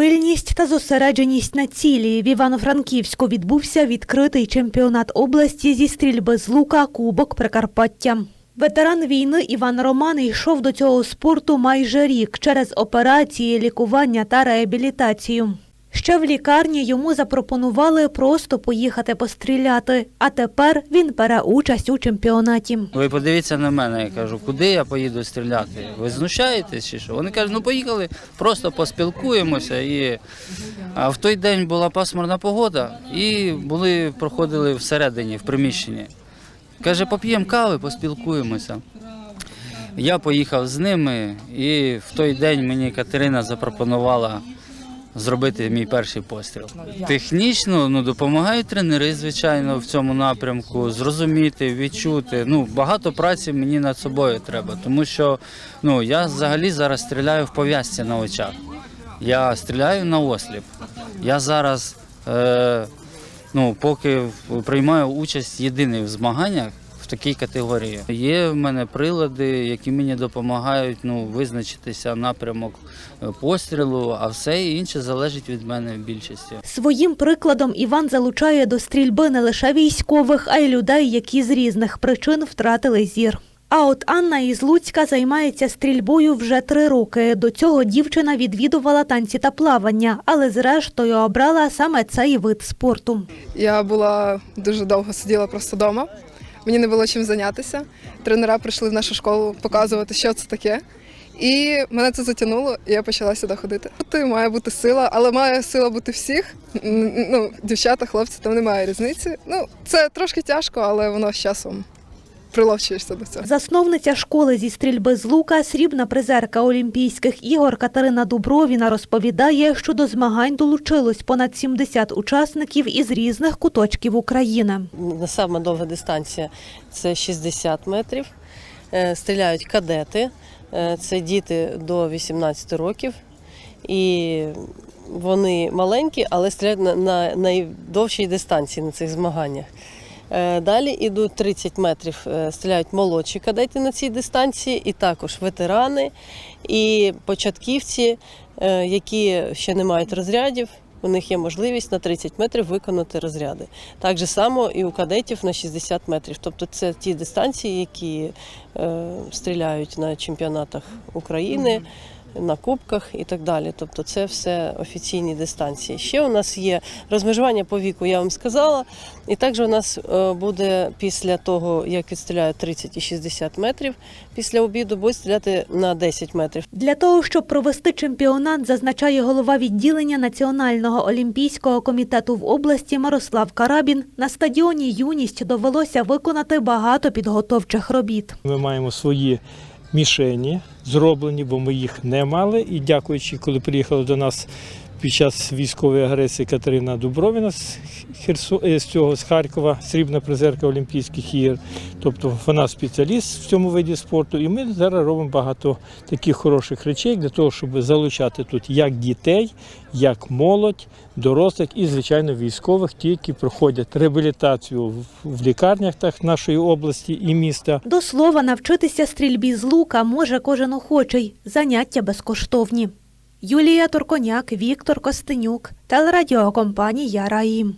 пильність та зосередженість на цілі. В Івано-Франківську відбувся відкритий чемпіонат області зі стрільби з лука Кубок Прикарпаття. Ветеран війни Іван Роман йшов до цього спорту майже рік через операції, лікування та реабілітацію. Ще в лікарні йому запропонували просто поїхати постріляти, а тепер він бере участь у чемпіонаті. Ви подивіться на мене, я кажу, куди я поїду стріляти? Ви знущаєтесь чи що? Вони кажуть, ну поїхали, просто поспілкуємося. І... А в той день була пасмурна погода і були, проходили всередині, в приміщенні. Каже, поп'ємо кави, поспілкуємося. Я поїхав з ними, і в той день мені Катерина запропонувала зробити мій перший постріл. Технічно ну, допомагають тренери, звичайно, в цьому напрямку, зрозуміти, відчути. Ну, багато праці мені над собою треба, тому що ну, я взагалі зараз стріляю в пов'язці на очах. Я стріляю на осліп. Я зараз, е, ну, поки приймаю участь єдиний в змаганнях такій категорії. Є в мене прилади, які мені допомагають ну, визначитися напрямок е, пострілу, а все інше залежить від мене в більшості. Своїм прикладом Іван залучає до стрільби не лише військових, а й людей, які з різних причин втратили зір. А от Анна із Луцька займається стрільбою вже три роки. До цього дівчина відвідувала танці та плавання, але зрештою обрала саме цей вид спорту. Я була дуже довго сиділа просто вдома. Мені не було чим зайнятися. Тренера прийшли в нашу школу показувати, що це таке. І мене це затягнуло, і я почала сюди ходити. Тут має бути сила, але має сила бути всіх. Ну, дівчата, хлопці, там немає різниці. Ну, це трошки тяжко, але воно з часом приловчуєшся до цього. Засновниця школи зі стрільби з лука, срібна призерка Олімпійських ігор Катерина Дубровіна розповідає, що до змагань долучилось понад 70 учасників із різних куточків України. Саме довга дистанція це 60 метрів. Е, Стріляють кадети, е, це діти до 18 років. І вони маленькі, але стріляють на, на найдовшій дистанції на цих змаганнях. Е, Далі йдуть 30 метрів, е, стріляють молодші кадети на цій дистанції, і також ветерани і початківці, е, які ще не мають розрядів. У них є можливість на 30 метрів виконати розряди. Так же само і у кадетів на 60 метрів. Тобто це ті дистанції, які е, стріляють на чемпіонатах України, на кубках і так далі. Тобто це все офіційні дистанції. Ще у нас є розмежування по віку, я вам сказала. І також у нас е, буде після того, як відстріляють 30 і 60 метрів, після обіду буде стріляти на 10 метрів. Для того, щоб провести чемпіонат, зазначає голова відділення Національного олімпійського комітету в області Мирослав Карабін, на стадіоні Юність довелося виконати багато підготовчих робіт. Ми маємо свої мішені зроблені, бо ми їх не мали. І дякуючи, коли приїхали до нас під час військової агресії Катерина Дубровіна з, Херсо... е, з цього з Харкова, срібна призерка Олімпійських ігор. Тобто вона спеціаліст в цьому виді спорту. І ми зараз робимо багато таких хороших речей для того, щоб залучати тут як дітей, як молодь, дорослих і, звичайно, військових, ті, які проходять реабілітацію в лікарнях так, нашої області і міста. До слова, навчитися стрільбі з лука може кожен охочий. Заняття безкоштовні. Юлія Турконяк, Віктор Костенюк, телерадіокомпанія Раїм.